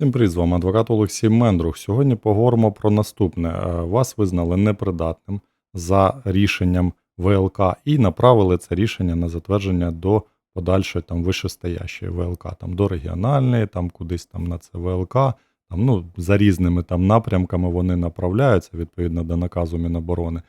Всім привіт, з вами адвокат Олексій Мендрух. Сьогодні поговоримо про наступне. Е, Вас визнали непридатним за рішенням ВЛК і направили це рішення на затвердження до подальшої там вищестоящої ВЛК, там до регіональної, там кудись там на це ВЛК. Там, ну, за різними там напрямками вони направляються відповідно до наказу Міноборони.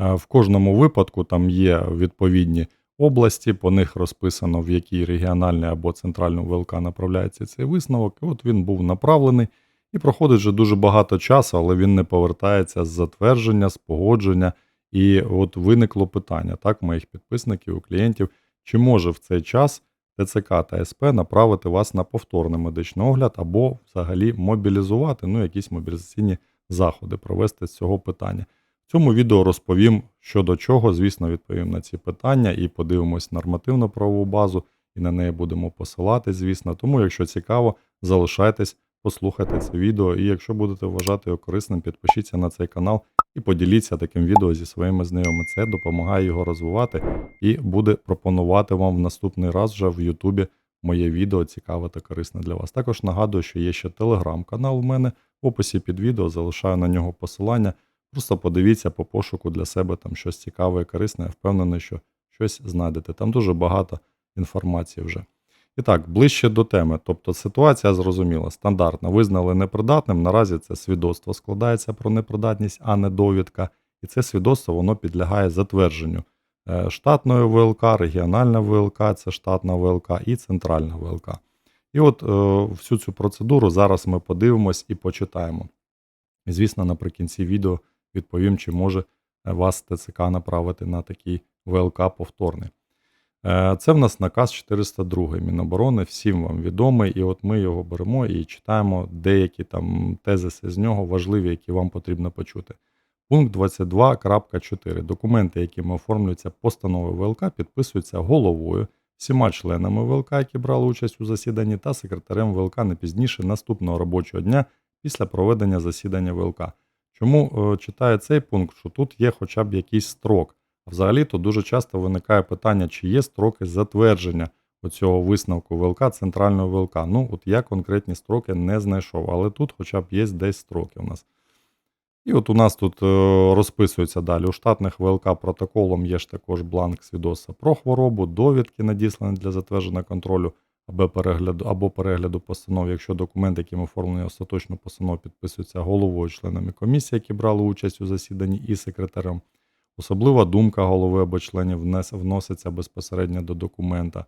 Е, В кожному випадку там є відповідні області, по них розписано, в якій регіональний або центральну ВЛК направляється цей висновок. І от він був направлений і проходить вже дуже багато часу, але він не повертається з затвердження, з погодження. І от виникло питання так, моїх підписників, у клієнтів, чи може в цей час ТЦК та СП направити вас на повторний медичний огляд або взагалі мобілізувати, ну, якісь мобілізаційні заходи провести з цього питання. Цьому відео розповім, що до чого, звісно, відповім на ці питання і подивимось нормативну правову базу, і на неї будемо посилати, звісно. Тому, якщо цікаво, залишайтесь, послухайте це відео. І якщо будете вважати його корисним, підпишіться на цей канал і поділіться таким відео зі своїми знайомими. Це допомагає його розвивати і буде пропонувати вам в наступний раз вже в Ютубі моє відео цікаве та корисне для вас. Також нагадую, що є ще телеграм-канал в мене. В описі під відео залишаю на нього посилання. Просто подивіться по пошуку для себе там щось цікаве і корисне. Я впевнений, що щось знайдете. Там дуже багато інформації вже. І так, ближче до теми. Тобто ситуація зрозуміла, стандартна. Визнали непридатним. Наразі це свідоцтво складається про непридатність, а не довідка. І це свідоцтво воно підлягає затвердженню Е, штатної ВЛК, регіональна ВЛК, це штатна ВЛК і центральна ВЛК. І от е, всю цю процедуру зараз ми подивимось і почитаємо. І, звісно, наприкінці відео відповім, чи може е, вас ТЦК направити на такий ВЛК повторний. Е, Це в нас наказ 402 Міноборони, всім вам відомий, і от ми його беремо і читаємо деякі там тезиси з нього важливі, які вам потрібно почути. Пункт 22.4. Документи, якими оформлюються постанови ВЛК, підписуються головою, всіма членами ВЛК, які брали участь у засіданні, та секретарем ВЛК не пізніше наступного робочого дня після проведення засідання ВЛК. Чому е, читаю цей пункт? Що тут є хоча б якийсь строк. А Взагалі, то дуже часто виникає питання, чи є строки затвердження оцього висновку ВЛК, центрального ВЛК. Ну, от я конкретні строки не знайшов, але тут хоча б є десь строки у нас. І от у нас тут е, розписується далі. У штатних ВЛК протоколом є ж також бланк свідоцтва про хворобу, довідки надіслані для затвердження контролю або перегляду, або перегляду постанов, якщо документ, яким оформлені остаточну постанову, підписується головою членами комісії, які брали участь у засіданні, і секретарем. Особлива думка голови або членів вноситься безпосередньо до документа.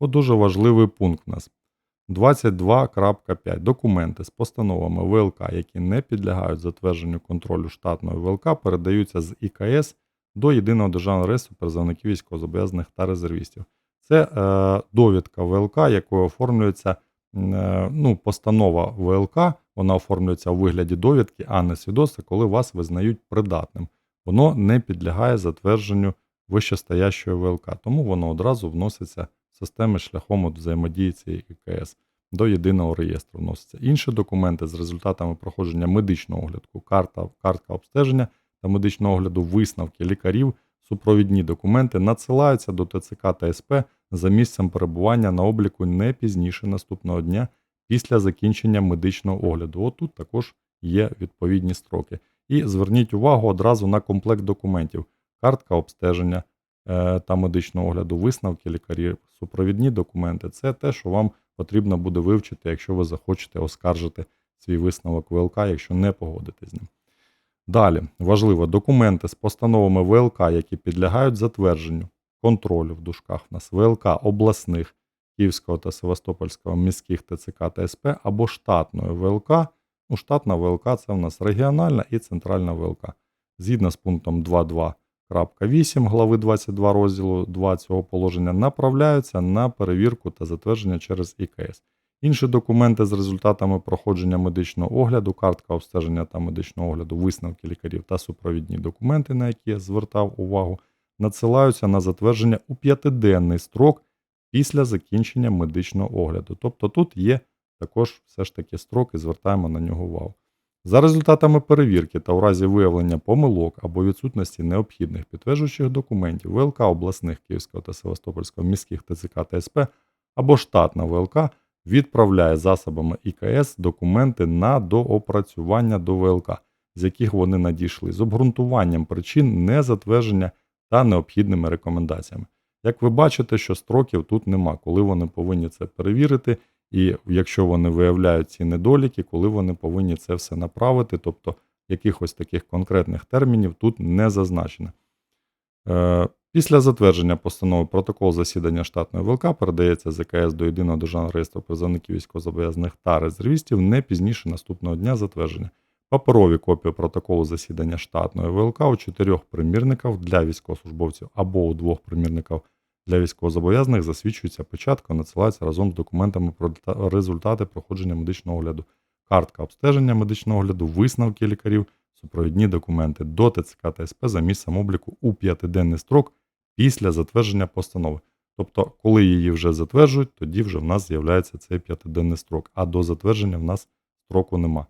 От дуже важливий пункт у нас. 22.5. Документи з постановами ВЛК, які не підлягають затвердженню контролю штатної ВЛК, передаються з ІКС до єдиного державного реєстру призовників військовозобов'язаних та резервістів. Це е, довідка ВЛК, якою оформлюється е, ну, постанова ВЛК, вона оформлюється у вигляді довідки, а не свідоцтва, коли вас визнають придатним. Воно не підлягає затвердженню вищестоящої ВЛК, тому воно одразу вноситься в системи шляхом взаємодії цієї ІКС до єдиного реєстру вносяться. Інші документи з результатами проходження медичного огляду, карта, картка обстеження та медичного огляду, висновки лікарів, супровідні документи надсилаються до ТЦК та СП за місцем перебування на обліку не пізніше наступного дня після закінчення медичного огляду. От тут також є відповідні строки. І зверніть увагу одразу на комплект документів: картка обстеження, е, та медичного огляду, висновки лікарів, супровідні документи це те, що вам потрібно буде вивчити, якщо ви захочете оскаржити свій висновок ВЛК, якщо не погодитесь з ним. Далі, важливо, документи з постановами ВЛК, які підлягають затвердженню, контролю в дужках в нас ВЛК обласних Київського та Севастопольського міських ТЦК та СП або штатної ВЛК. Ну, штатна ВЛК це в нас регіональна і центральна ВЛК. Згідно з пунктом 2.2.8 глави 22 розділу 2 цього положення направляються на перевірку та затвердження через ІКС. Інші документи з результатами проходження медичного огляду, картка обстеження та медичного огляду, висновки лікарів та супровідні документи, на які я звертав увагу, надсилаються на затвердження у п'ятиденний строк після закінчення медичного огляду. Тобто тут є також все ж таки строк і звертаємо на нього увагу. За результатами перевірки та у разі виявлення помилок або відсутності необхідних підтверджуючих документів ВЛК обласних Київського та Севастопольського міських ТЦК та СП або штатна ВЛК відправляє засобами ІКС документи на доопрацювання до ВЛК, з яких вони надійшли, з обґрунтуванням причин незатвердження та необхідними рекомендаціями. Як ви бачите, що строків тут нема, коли вони повинні це перевірити, і якщо вони виявляють ці недоліки, коли вони повинні це все направити, тобто якихось таких конкретних термінів тут не зазначено. Е, Після затвердження постанови протокол засідання штатної ВЛК передається ЗКС до єдиного державного реєстру призовників військовозобов'язаних та резервістів не пізніше наступного дня затвердження. Паперові копії протоколу засідання штатної ВЛК у чотирьох примірниках для військовослужбовців або у двох примірниках для військовозобов'язаних засвідчується печатка, надсилається разом з документами про результати проходження медичного огляду, картка обстеження медичного огляду, висновки лікарів, супровідні документи до ТЦК та СП за місцем обліку у п'ятиденний строк після затвердження постанови. Тобто, коли її вже затверджують, тоді вже в нас з'являється цей п'ятиденний строк, а до затвердження в нас строку нема.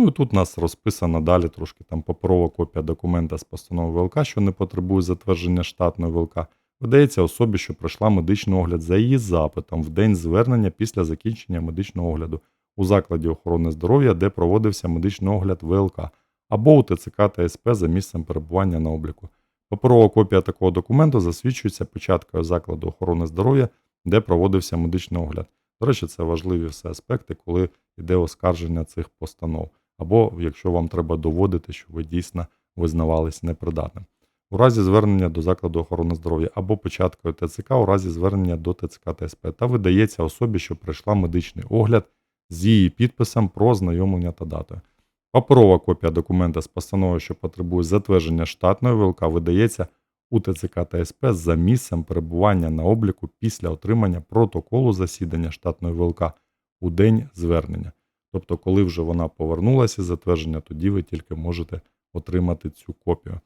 Ну і тут у нас розписано далі трошки там паперова копія документа з постанови ВЛК, що не потребує затвердження штатної ВЛК, видається особі, що пройшла медичний огляд за її запитом в день звернення після закінчення медичного огляду у закладі охорони здоров'я, де проводився медичний огляд ВЛК, або у ТЦК та СП за місцем перебування на обліку. Паперова копія такого документу засвідчується печаткою закладу охорони здоров'я, де проводився медичний огляд. До речі, це важливі все аспекти, коли йде оскарження цих постанов, або якщо вам треба доводити, що ви дійсно визнавались непридатним. У разі звернення до закладу охорони здоров'я або печаткою ТЦК у разі звернення до ТЦК та СП та видається особі, що пройшла медичний огляд з її підписом про ознайомлення та датою. Паперова копія документа з постановою, що потребує затвердження штатної ВЛК, видається у ТЦК та СП за місцем перебування на обліку після отримання протоколу засідання штатної ВЛК у день звернення. Тобто, коли вже вона повернулася затвердження, тоді ви тільки можете отримати цю копію.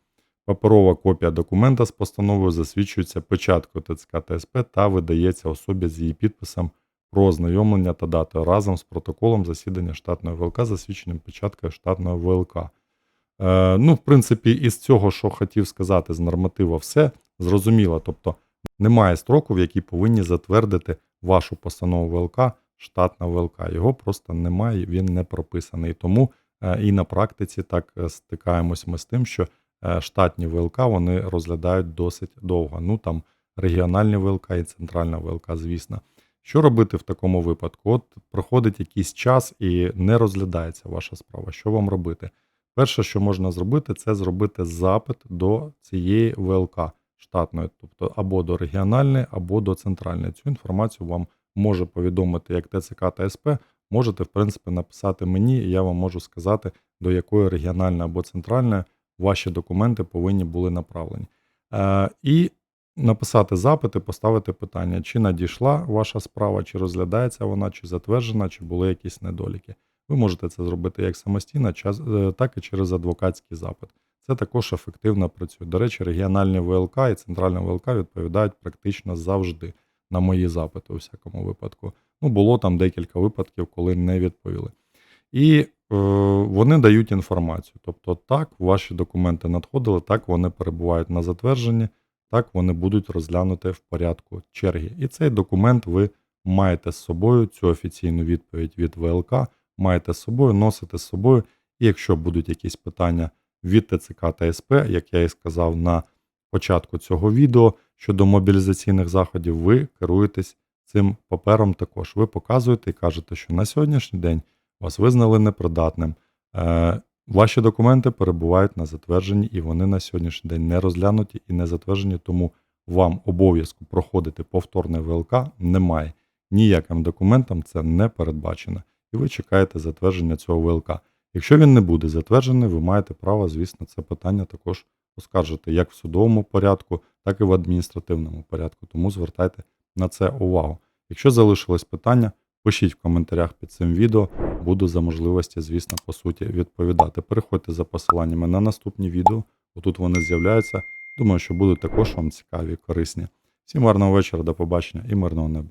Паперова копія документа з постановою засвідчується печаткою ТЦК та СП та видається особі з її підписом про ознайомлення та датою разом з протоколом засідання штатної ВЛК засвідченням печаткою штатної ВЛК. Е, ну, в принципі, із цього, що хотів сказати з норматива, все зрозуміло. Тобто немає строку, в який повинні затвердити вашу постанову ВЛК, штатна ВЛК. Його просто немає, він не прописаний. Тому е, і на практиці так е, стикаємось ми з тим, що е, штатні ВЛК вони розглядають досить довго. Ну там регіональні ВЛК і центральна ВЛК, звісно. Що робити в такому випадку? От проходить якийсь час і не розглядається ваша справа. Що вам робити? Перше, що можна зробити, це зробити запит до цієї ВЛК штатної, тобто або до регіональної, або до центральної. Цю інформацію вам може повідомити як ТЦК та СП. Можете, в принципі, написати мені, і я вам можу сказати, до якої регіональної або центральної ваші документи повинні були направлені. Е, і написати запити, поставити питання, чи надійшла ваша справа, чи розглядається вона, чи затверджена, чи були якісь недоліки. Ви можете це зробити як самостійно, е, так і через адвокатський запит. Це також ефективно працює. До речі, регіональні ВЛК і центральна ВЛК відповідають практично завжди на мої запити у всякому випадку. Ну, було там декілька випадків, коли не відповіли. І е, вони дають інформацію. Тобто, так, ваші документи надходили, так вони перебувають на затвердженні, так вони будуть розглянуті в порядку черги. І цей документ ви маєте з собою, цю офіційну відповідь від ВЛК, маєте з собою, носите з собою. І якщо будуть якісь питання від ТЦК та СП, як я і сказав на початку цього відео щодо мобілізаційних заходів, ви керуєтесь цим папером також. Ви показуєте і кажете, що на сьогоднішній день вас визнали непридатним. Е, ваші документи перебувають на затвердженні, і вони на сьогоднішній день не розглянуті і не затверджені, тому вам обов'язку проходити повторне ВЛК немає. Ніяким документом це не передбачено. І ви чекаєте затвердження цього ВЛК. Якщо він не буде затверджений, ви маєте право, звісно, це питання також оскаржити як в судовому порядку, так і в адміністративному порядку. Тому звертайте на це увагу. Якщо залишилось питання, пишіть в коментарях під цим відео. Буду за можливості, звісно, по суті, відповідати. Переходьте за посиланнями на наступні відео. Отут вони з'являються. Думаю, що будуть також вам цікаві, корисні. Всім гарного вечора, до побачення і мирного неба.